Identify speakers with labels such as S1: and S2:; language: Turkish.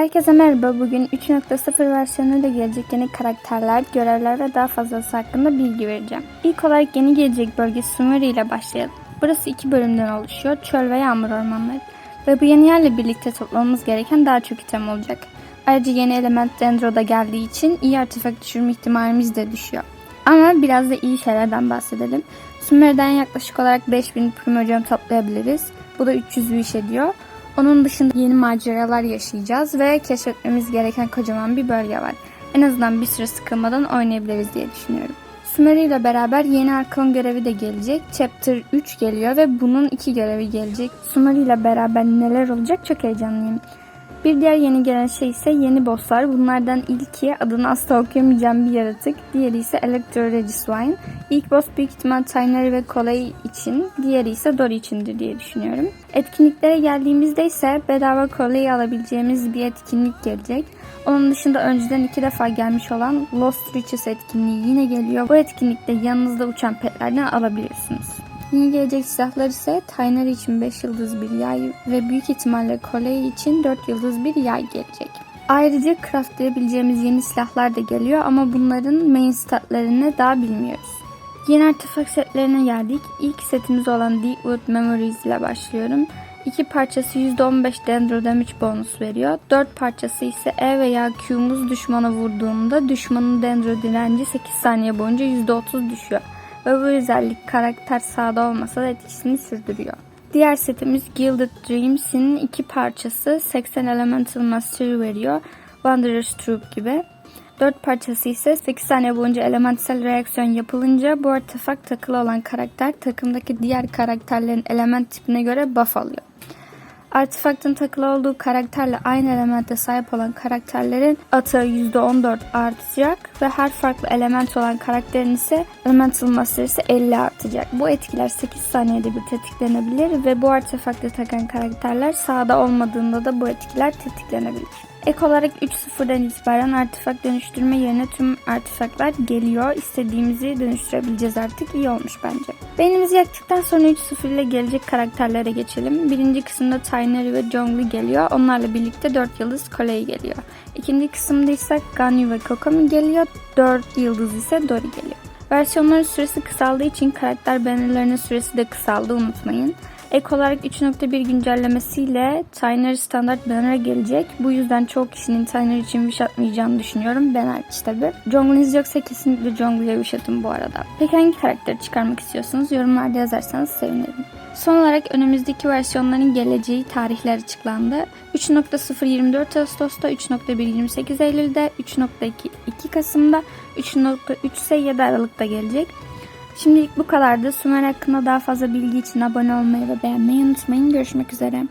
S1: Herkese merhaba. Bugün 3.0 versiyonuyla gelecek yeni karakterler, görevler ve daha fazlası hakkında bilgi vereceğim. İlk olarak yeni gelecek bölge Sumeri ile başlayalım. Burası iki bölümden oluşuyor. Çöl ve yağmur ormanları. Ve bu yeni yerle birlikte toplamamız gereken daha çok item olacak. Ayrıca yeni element Dendro da geldiği için iyi artefakt düşürme ihtimalimiz de düşüyor. Ama biraz da iyi şeylerden bahsedelim. Sumeri'den yaklaşık olarak 5000 primordium toplayabiliriz. Bu da 300 iş ediyor. Onun dışında yeni maceralar yaşayacağız ve keşfetmemiz gereken kocaman bir bölge var. En azından bir süre sıkılmadan oynayabiliriz diye düşünüyorum. Sumeri ile beraber yeni Arkon görevi de gelecek. Chapter 3 geliyor ve bunun iki görevi gelecek. Sumeri ile beraber neler olacak çok heyecanlıyım. Bir diğer yeni gelen şey ise yeni bosslar. Bunlardan ilki adını asla okuyamayacağım bir yaratık. Diğeri ise Electro Regiswine. İlk boss büyük ihtimal Tainari ve Kolei için, diğeri ise Dory içindir diye düşünüyorum. Etkinliklere geldiğimizde ise bedava Kolei alabileceğimiz bir etkinlik gelecek. Onun dışında önceden iki defa gelmiş olan Lost Riches etkinliği yine geliyor. Bu etkinlikte yanınızda uçan petlerden alabilirsiniz. Yeni gelecek silahlar ise Tainari için 5 yıldız bir yay ve büyük ihtimalle Kolei için 4 yıldız bir yay gelecek. Ayrıca craftlayabileceğimiz yeni silahlar da geliyor ama bunların main statlarını daha bilmiyoruz. Yeni artefakt setlerine geldik. İlk setimiz olan Deepwood Memories ile başlıyorum. İki parçası %15 Dendro Damage bonus veriyor. Dört parçası ise E veya Q'muz düşmana vurduğunda düşmanın Dendro direnci 8 saniye boyunca %30 düşüyor. Ve bu özellik karakter sağda olmasa da etkisini sürdürüyor. Diğer setimiz Gilded Dreams'in iki parçası 80 Elemental Mastery veriyor. Wanderer's Troop gibi. 4 parçası ise 8 saniye boyunca elementsel reaksiyon yapılınca bu artefakt takılı olan karakter takımdaki diğer karakterlerin element tipine göre buff alıyor. Artefaktın takılı olduğu karakterle aynı elemente sahip olan karakterlerin atağı %14 artacak ve her farklı element olan karakterin ise elemental masterisi 50 artacak. Bu etkiler 8 saniyede bir tetiklenebilir ve bu artefaktı takan karakterler sahada olmadığında da bu etkiler tetiklenebilir. Ek olarak 3.0'dan itibaren artefakt dönüştürme yerine tüm artefaktlar geliyor. İstediğimizi dönüştürebileceğiz artık. İyi olmuş bence. Beynimizi yaktıktan sonra 3.0 ile gelecek karakterlere geçelim. Birinci kısımda Tainari ve Zhongli geliyor. Onlarla birlikte 4 yıldız Kolei geliyor. İkinci kısımda ise Ganyu ve Kokomi geliyor. 4 yıldız ise Dori geliyor. Versiyonların süresi kısaldığı için karakter bannerlarının süresi de kısaldı unutmayın. Ek olarak 3.1 güncellemesiyle Tainer standart banner'a gelecek. Bu yüzden çok kişinin Tainer için wish atmayacağını düşünüyorum. Ben hariç tabi. Jongle'iniz yoksa kesinlikle Jongle'ye wish atın bu arada. Peki hangi karakteri çıkarmak istiyorsunuz? Yorumlarda yazarsanız sevinirim. Son olarak önümüzdeki versiyonların geleceği tarihler açıklandı. 3.0 24 Ağustos'ta, 3.1 28 Eylül'de, 3.2 2 Kasım'da, 3.3 ise 7 Aralık'ta gelecek. Şimdilik bu kadardı. Sümer hakkında daha fazla bilgi için abone olmayı ve beğenmeyi unutmayın. Görüşmek üzere.